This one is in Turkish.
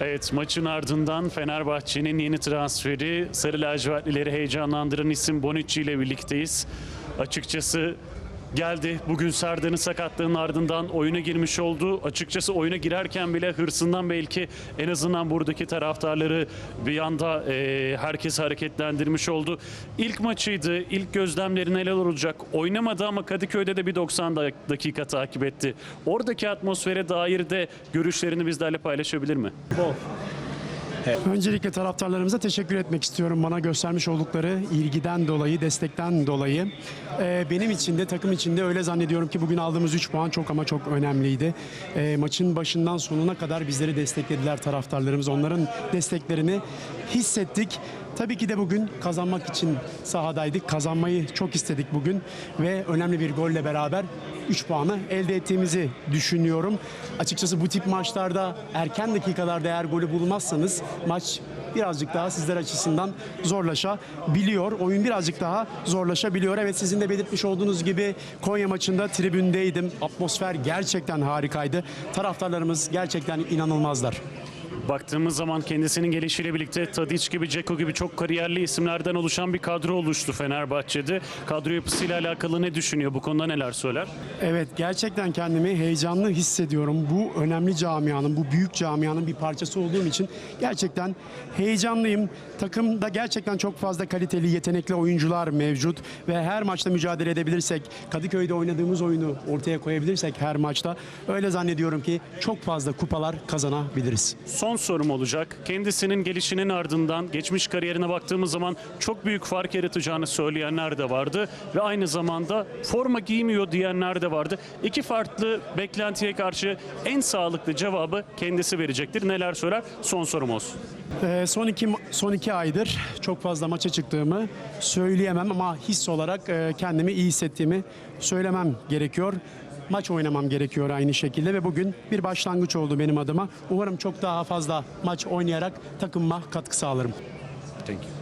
Evet maçın ardından Fenerbahçe'nin yeni transferi Sarı Lacivertlileri heyecanlandıran isim Bonucci ile birlikteyiz. Açıkçası geldi. Bugün Serdar'ın sakatlığının ardından oyuna girmiş oldu. Açıkçası oyuna girerken bile hırsından belki en azından buradaki taraftarları bir anda e, herkes hareketlendirmiş oldu. İlk maçıydı. İlk gözlemleri neler olacak? Oynamadı ama Kadıköy'de de bir 90 da- dakika takip etti. Oradaki atmosfere dair de görüşlerini bizlerle paylaşabilir mi? Öncelikle taraftarlarımıza teşekkür etmek istiyorum bana göstermiş oldukları ilgiden dolayı, destekten dolayı. Ee, benim için de takım için de öyle zannediyorum ki bugün aldığımız 3 puan çok ama çok önemliydi. Ee, maçın başından sonuna kadar bizleri desteklediler taraftarlarımız. Onların desteklerini hissettik. Tabii ki de bugün kazanmak için sahadaydık. Kazanmayı çok istedik bugün ve önemli bir golle beraber 3 puanı elde ettiğimizi düşünüyorum. Açıkçası bu tip maçlarda erken dakikalarda eğer golü bulmazsanız maç birazcık daha sizler açısından zorlaşabiliyor. Oyun birazcık daha zorlaşabiliyor. Evet sizin de belirtmiş olduğunuz gibi Konya maçında tribündeydim. Atmosfer gerçekten harikaydı. Taraftarlarımız gerçekten inanılmazlar. Baktığımız zaman kendisinin gelişiyle birlikte Tadic gibi, Ceko gibi çok kariyerli isimlerden oluşan bir kadro oluştu Fenerbahçe'de. Kadro yapısıyla alakalı ne düşünüyor? Bu konuda neler söyler? Evet gerçekten kendimi heyecanlı hissediyorum. Bu önemli camianın, bu büyük camianın bir parçası olduğum için gerçekten heyecanlıyım. Takımda gerçekten çok fazla kaliteli, yetenekli oyuncular mevcut ve her maçta mücadele edebilirsek, Kadıköy'de oynadığımız oyunu ortaya koyabilirsek her maçta öyle zannediyorum ki çok fazla kupalar kazanabiliriz. Son sorum olacak. Kendisinin gelişinin ardından geçmiş kariyerine baktığımız zaman çok büyük fark yaratacağını söyleyenler de vardı ve aynı zamanda forma giymiyor diyenler de vardı. İki farklı beklentiye karşı en sağlıklı cevabı kendisi verecektir. Neler söyler? Son sorum olsun. Ee, son iki son iki aydır çok fazla maça çıktığımı söyleyemem ama his olarak e, kendimi iyi hissettiğimi söylemem gerekiyor. Maç oynamam gerekiyor aynı şekilde ve bugün bir başlangıç oldu benim adıma. Umarım çok daha fazla maç oynayarak takımıma katkı sağlarım. Thank you.